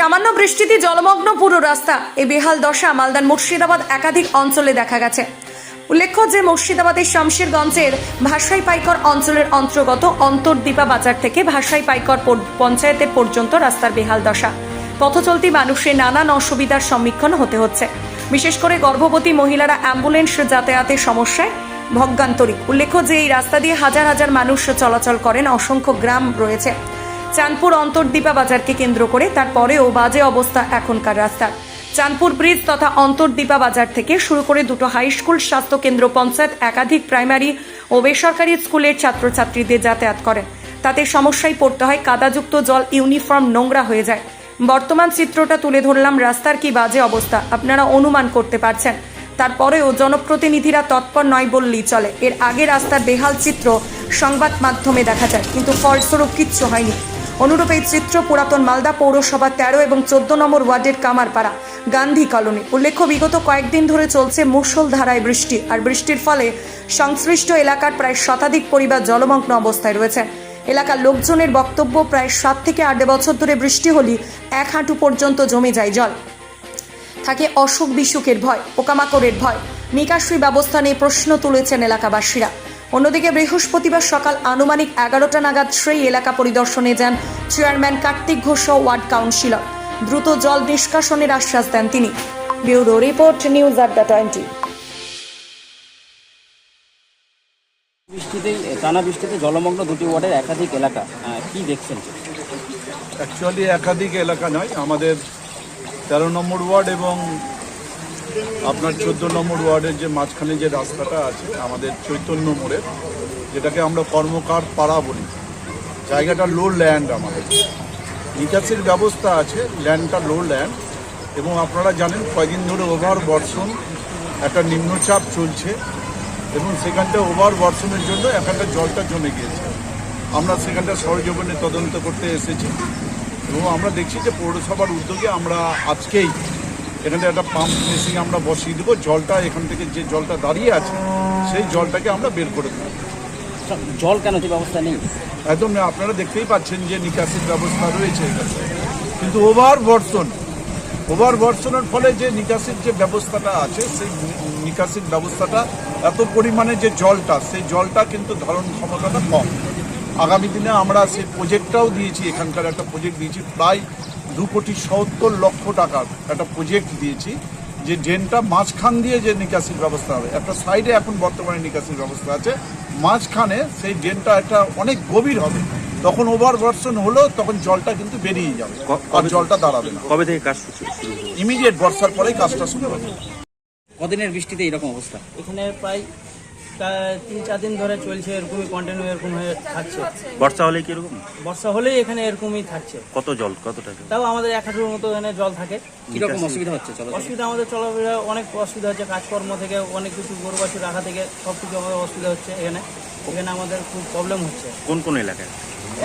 সামান্য বৃষ্টিতে জলমগ্ন পুরো রাস্তা। এই বেহাল দশা মালদার মুর্শিদাবাদ একাধিক অঞ্চলে দেখা গেছে। উল্লেখ্য যে মুর্শিদাবাদের শামশেরগঞ্জের ভাষাই পাইকর অঞ্চলের অন্তর্গত অন্তর্দীপা বাজার থেকে ভাষাই পাইকর পঞ্চায়েতের পর্যন্ত রাস্তার বেহাল দশা। পথচলতি মানুষের নানান অসুবিধার সম্মুখীন হতে হচ্ছে। বিশেষ করে গর্ভবতী মহিলারা অ্যাম্বুলেন্স যাতায়াতের সমস্যায় ভগ্গান্তরিক উল্লেখ্য যে এই রাস্তা দিয়ে হাজার হাজার মানুষ চলাচল করেন, অসংখ্য গ্রাম রয়েছে। চাঁদপুর অন্তর্দীপা বাজারকে কেন্দ্র করে, তারপরেও বাজে অবস্থা এখনকার রাস্তার চাঁদপুর ব্রিজ তথা অন্তর্দীপা বাজার থেকে শুরু করে দুটো হাই স্কুল, স্বাস্থ্য কেন্দ্র, পঞ্চায়েত, একাধিক প্রাইমারি ও বেসরকারি স্কুলের ছাত্রছাত্রীদের যাতায়াত করেন তাতে সমস্যায় পড়তে হয় কাদাযুক্ত জল, ইউনিফর্ম নোংরা হয়ে যায়। বর্তমান চিত্রটা তুলে ধরলাম রাস্তার কি বাজে অবস্থা, আপনারা অনুমান করতে পারছেন। তারপরেও জনপ্রতিনিধিরা তৎপর নয় বললেই চলে। এর আগে রাস্তার বেহাল চিত্র সংবাদ মাধ্যমে দেখা যায়, কিন্তু ফলস্বরূপ কিচ্ছু হয়নি। অনুরূপ এই চিত্র পুরাতন মালদা পৌরসভা তেরো এবং চোদ্দ নম্বর ওয়ার্ডের কামারপাড়া, গান্ধী কলোনি। উল্লেখ্য, বিগত কয়েকদিন ধরে চলছে মুষলধারায় বৃষ্টি, আর বৃষ্টির ফলে সংশ্লিষ্ট এলাকার প্রায় শতাধিক পরিবার জলমগ্ন অবস্থায় রয়েছে। এলাকার লোকজনের বক্তব্য, প্রায় সাত থেকে আট বছর ধরে বৃষ্টি হলে এক হাঁটু পর্যন্ত জমে যায় জল। থাকে অসুখ বিসুখের ভয়, পোকামাকড়ের ভয়। নিকাশি ব্যবস্থা নিয়ে প্রশ্ন তুলেছেন এলাকাবাসীরা। অন্যদিকে বৃহস্পতিবার সকাল আনুমানিক এগারোটা নাগাদ সেই এলাকা পরিদর্শনে যান chairman Kartik Ghosh ward councillor. দ্রুত জল নিষ্কাশনের আশ্বাস দেন তিনি। Bureau report news Adda twenty. বৃষ্টিতে টানা বৃষ্টিতে জলমগ্ন দুটি ওয়ার্ডের একাধিক এলাকা কি দেখছেন? অ্যাকচুয়ালি একাধিক এলাকা নয় আমাদের তেরো নম্বর ওয়ার্ড এবং আপনার চোদ্দ নম্বর ওয়ার্ডের যে মাঝখানে যে রাস্তাটা আছে, আমাদের চৈতন্য মোড়ের যেটাকে আমরা কর্মকার পাড়া বলি, জায়গাটা লো ল্যান্ড আমাদের। নিকাশির ব্যবস্থা আছে ল্যান্ডটা লো ল্যান্ড এবং আপনারা জানেন কয়দিন ধরে ওভার বর্ষণ, একটা নিম্নচাপ চলছে, এবং সেখানটা ওভার বর্ষণের জন্য এখানটা জলটা জমে গিয়েছে। আমরা সেখানটা সরজীবনে তদন্ত করতে এসেছি, এবং আমরা দেখছি যে পৌরসভার উদ্যোগে আমরা আজকেই এখানে একটা পাম্প মেশিন আমরা বসিয়ে দেবো জলটা এখান থেকে যে জলটা দাঁড়িয়ে আছে সেই জলটাকে আমরা বের করে দেবো। জল কেন ব্যবস্থা নেই? একদম না, আপনারা দেখতেই পাচ্ছেন যে নিকাশির ব্যবস্থা রয়েছে এখানে। কিন্তু ওভার বর্ষণ ওভার বর্ষণের ফলে যে নিকাশির যে ব্যবস্থাটা আছে সেই নিকাশির ব্যবস্থাটা এত পরিমাণে যে জলটা সেই জলটা কিন্তু ধারণ ক্ষমতাটা কম। আগামী দিনে আমরা সেই প্রজেক্টটাও দিয়েছি এখানকার একটা প্রজেক্ট দিয়েছি প্রায় দু কোটি সত্তর লক্ষ টাকার একটা প্রজেক্ট দিয়েছি যে ড্রেনটা মাঝখান দিয়ে যে নিকাশির ব্যবস্থা হবে। একটা সাইডে এখন বর্তমানে নিকাশির ব্যবস্থা আছে। মাঝখানে সেই ড্রেনটা একটা অনেক গভীর হবে। তখন ওভার বর্ষণ হলো তখন জলটা কিন্তু বেরিয়ে যাবে। আর জলটা দাঁড়াবে না। কবে থেকে কাজ শুরু ইমিডিয়েট বর্ষার পরেই কাজটা শুরু হবে। কদিনের বৃষ্টিতে এরকম অবস্থা? এখানে প্রায় তিন চার দিন ধরে চলছে এরকমই কন্টিনিউ এরকম হয়ে থাকছে। বর্ষা হলে কীরকম? বর্ষা হলেই এখানে এরকমই থাকছে। কত জল? কত টাকা? তাও আমাদের এক হাঁটুর মতো এখানে জল থাকে। কীরকম অসুবিধা হচ্ছে চলো অসুবিধা আমাদের চলাফেরা অনেক অসুবিধা হচ্ছে কাজকর্ম থেকে অনেক কিছু গরু বাছু রাখা থেকে সব কিছু আমাদের অসুবিধা হচ্ছে এখানে। এখানে আমাদের খুব প্রবলেম হচ্ছে। কোন কোন এলাকায়?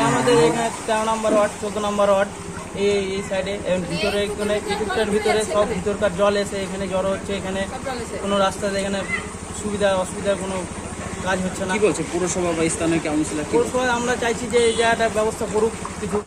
আমাদের এখানে তেরো নম্বর ওয়ার্ড চোদ্দ নম্বর ওয়ার্ড এই এই সাইডে এবং ভিতরে এখানে ইটুকটার ভিতরে সব ভিতরকার জল এসে এখানে জড়ো হচ্ছে এখানে কোনো রাস্তাতে এখানে সুবিধা অসুবিধার কোনো কাজ হচ্ছে না। কি বলছে? পুরসভা বা স্থানীয় কাউন্সিলার পুরসভা পৌরসভায় আমরা চাইছি যে এই জায়গাটার ব্যবস্থা করুক কিছু